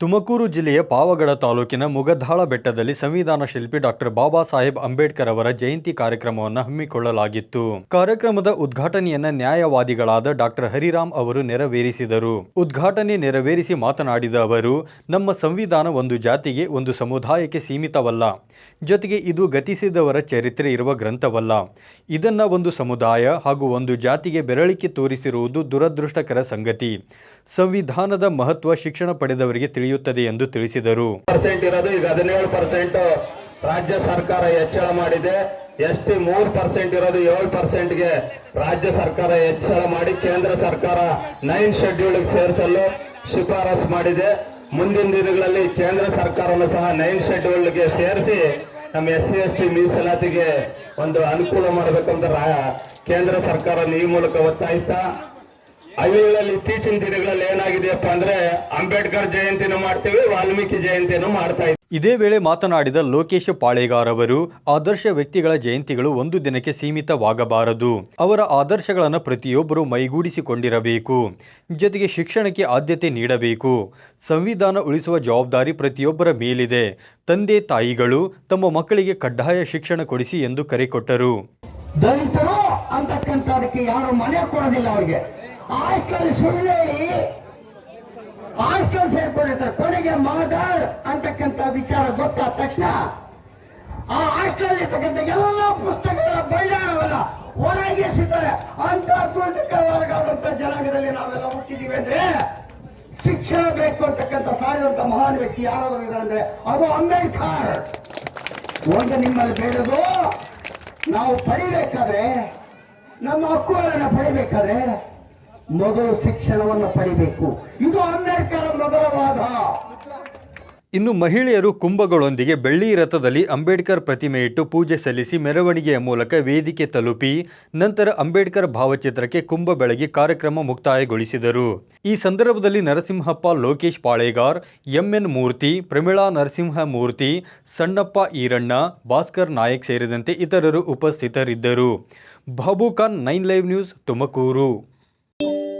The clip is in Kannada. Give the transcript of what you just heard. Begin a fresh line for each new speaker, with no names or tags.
ತುಮಕೂರು ಜಿಲ್ಲೆಯ ಪಾವಗಡ ತಾಲೂಕಿನ ಮುಗದಾಳ ಬೆಟ್ಟದಲ್ಲಿ ಸಂವಿಧಾನ ಶಿಲ್ಪಿ ಡಾಕ್ಟರ್ ಬಾಬಾ ಸಾಹೇಬ್ ಅಂಬೇಡ್ಕರ್ ಅವರ ಜಯಂತಿ ಕಾರ್ಯಕ್ರಮವನ್ನು ಹಮ್ಮಿಕೊಳ್ಳಲಾಗಿತ್ತು. ಕಾರ್ಯಕ್ರಮದ ಉದ್ಘಾಟನೆಯನ್ನ ನ್ಯಾಯವಾದಿಗಳಾದ ಡಾಕ್ಟರ್ ಹರಿರಾಮ್ ಅವರು ನೆರವೇರಿಸಿದರು. ಉದ್ಘಾಟನೆ ನೆರವೇರಿಸಿ ಮಾತನಾಡಿದ ಅವರು, ನಮ್ಮ ಸಂವಿಧಾನ ಒಂದು ಜಾತಿಗೆ, ಒಂದು ಸಮುದಾಯಕ್ಕೆ ಸೀಮಿತವಲ್ಲ. ಜೊತೆಗೆ ಇದು ಗತಿಸಿದವರ ಚರಿತ್ರೆ ಇರುವ ಗ್ರಂಥವಲ್ಲ. ಇದನ್ನ ಒಂದು ಸಮುದಾಯ ಹಾಗೂ ಒಂದು ಜಾತಿಗೆ ಬೆರಳಿಕೆ ತೋರಿಸಿರುವುದು ದುರದೃಷ್ಟಕರ ಸಂಗತಿ. ಸಂವಿಧಾನದ ಮಹತ್ವ ಶಿಕ್ಷಣ ಪಡೆದವರಿಗೆ ತಿಳಿಯುತ್ತದೆ ಎಂದು ತಿಳಿಸಿದರು.
ಪರ್ಸೆಂಟ್ ಇರೋದು ಈಗ ಹದಿನೇಳು ಪರ್ಸೆಂಟ್ ರಾಜ್ಯ ಸರ್ಕಾರ ಹೆಚ್ಚಳ ಮಾಡಿದೆ. ಎಸ್ ಟಿ ಮೂರು ಪರ್ಸೆಂಟ್ ಇರೋದು ಏಳು ಪರ್ಸೆಂಟ್ಗೆ ರಾಜ್ಯ ಸರ್ಕಾರ ಹೆಚ್ಚಳ ಮಾಡಿ ಕೇಂದ್ರ ಸರ್ಕಾರ ನೈನ್ ಶೆಡ್ಯೂಲ್ಗೆ ಸೇರಿಸಲು ಶಿಫಾರಸ್ ಮಾಡಿದೆ. ಮುಂದಿನ ದಿನಗಳಲ್ಲಿ ಕೇಂದ್ರ ಸರ್ಕಾರನು ಸಹ ನೈನ್ ಶೆಡ್ಯೂಲ್ಗೆ ಸೇರಿಸಿ ನಮ್ಮ ಎಸ್ ಸಿ, ಎಸ್ ಟಿ, ಮೀಸಲಾತಿಗೆ ಒಂದು ಅನುಕೂಲ ಮಾಡಬೇಕಂತ ಕೇಂದ್ರ ಸರ್ಕಾರ ಈ ಮೂಲಕ ಒತ್ತಾಯಿಸ್ತಾ ಅವುಗಳಲ್ಲಿ ಇತ್ತೀಚಿನ ದಿನಗಳಲ್ಲಿ ಏನಾಗಿದೆಯಪ್ಪ ಅಂದ್ರೆ ಅಂಬೇಡ್ಕರ್ ಜಯಂತಿನೂ ಮಾಡ್ತೀವಿ ವಾಲ್ಮೀಕಿ ಜಯಂತಿನೂ ಮಾಡ್ತಾ ಇದ್ದೀವಿ
ಇದೇ ವೇಳೆ ಮಾತನಾಡಿದ ಲೋಕೇಶ್ ಪಾಳೇಗಾರ್ ಅವರು ಆದರ್ಶ ವ್ಯಕ್ತಿಗಳ ಜಯಂತಿಗಳು ಒಂದು ದಿನಕ್ಕೆ ಸೀಮಿತವಾಗಬಾರದು. ಅವರ ಆದರ್ಶಗಳನ್ನು ಪ್ರತಿಯೊಬ್ಬರು ಮೈಗೂಡಿಸಿಕೊಂಡಿರಬೇಕು. ಜೊತೆಗೆ ಶಿಕ್ಷಣಕ್ಕೆ ಆದ್ಯತೆ ನೀಡಬೇಕು. ಸಂವಿಧಾನ ಉಳಿಸುವ ಜವಾಬ್ದಾರಿ ಪ್ರತಿಯೊಬ್ಬರ ಮೇಲಿದೆ. ತಂದೆ ತಾಯಿಗಳು ತಮ್ಮ ಮಕ್ಕಳಿಗೆ ಕಡ್ಡಾಯ ಶಿಕ್ಷಣ ಕೊಡಿಸಿ ಎಂದು ಕರೆ ಕೊಟ್ಟರು.
ಯಾರು ಮನೆ ಕೊಡೋದಿಲ್ಲ ಅವ್ರಿಗೆ. ಹಾಸ್ಟೆಲ್ ಸೇರ್ಕೊಂಡಿರ್ತಾರೆ ಕೊನೆಗೆ ಮದರ್ ಅಂತಕ್ಕಂಥ ವಿಚಾರ ಗೊತ್ತಾದ ತಕ್ಷಣ ಆ ಹಾಸ್ಟೆಲ್ ಇರ್ತಕ್ಕಂಥ ಎಲ್ಲ ಪುಸ್ತಕಗಳ ಭಂಡಾರವನ್ನ ಹೊರಗೆಸಿದ್ದಾರೆ ಅಂತ ಕೃತಕ ವರ್ಗದಂತ ಜನಾಂಗದಲ್ಲಿ ನಾವೆಲ್ಲ ಹುಟ್ಟಿದೀವಿ ಅಂದ್ರೆ ಶಿಕ್ಷಣ ಬೇಕು ಅಂತಕ್ಕಂಥ ಸಾರಿದಂತ ಮಹಾನ್ ವ್ಯಕ್ತಿ ಯಾರಾದರೂ ಇದ್ದಾರೆ ಅಂದ್ರೆ ಅದು ಅಂಬೇಡ್ಕರ್. ಒಂದು ನಿಮ್ಮಲ್ಲಿ ಬೇಡದು ನಾವು ಪಡಿಬೇಕಾದ್ರೆ, ನಮ್ಮ ಹಕ್ಕುಗಳನ್ನು ಪಡಿಬೇಕಾದ್ರೆ ಮೊದಲು ಶಿಕ್ಷಣವನ್ನು ಪಡಿಬೇಕು. ಇದು ಅಂಬೇಡ್ಕರ್ ಮೊದಲ ವಾದ.
ಇನ್ನು ಮಹಿಳೆಯರು ಕುಂಭಗಳೊಂದಿಗೆ ಬೆಳ್ಳಿ ರಥದಲ್ಲಿ ಅಂಬೇಡ್ಕರ್ ಪ್ರತಿಮೆ ಇಟ್ಟು ಪೂಜೆ ಸಲ್ಲಿಸಿ ಮೆರವಣಿಗೆಯ ಮೂಲಕ ವೇದಿಕೆ ತಲುಪಿ ನಂತರ ಅಂಬೇಡ್ಕರ್ ಭಾವಚಿತ್ರಕ್ಕೆ ಕುಂಭ ಬೆಳಗಿ ಕಾರ್ಯಕ್ರಮ ಮುಕ್ತಾಯಗೊಳಿಸಿದರು. ಈ ಸಂದರ್ಭದಲ್ಲಿ ನರಸಿಂಹಪ್ಪ, ಲೋಕೇಶ್ ಪಾಳೇಗಾರ್, ಎಂಎನ್ ಮೂರ್ತಿ, ಪ್ರಮಿಳಾ ನರಸಿಂಹ ಮೂರ್ತಿ, ಸಣ್ಣಪ್ಪ ಈರಣ್ಣ, ಭಾಸ್ಕರ್ ನಾಯಕ್ ಸೇರಿದಂತೆ ಇತರರು ಉಪಸ್ಥಿತರಿದ್ದರು. Babu Khan nine live news Tumakuru. you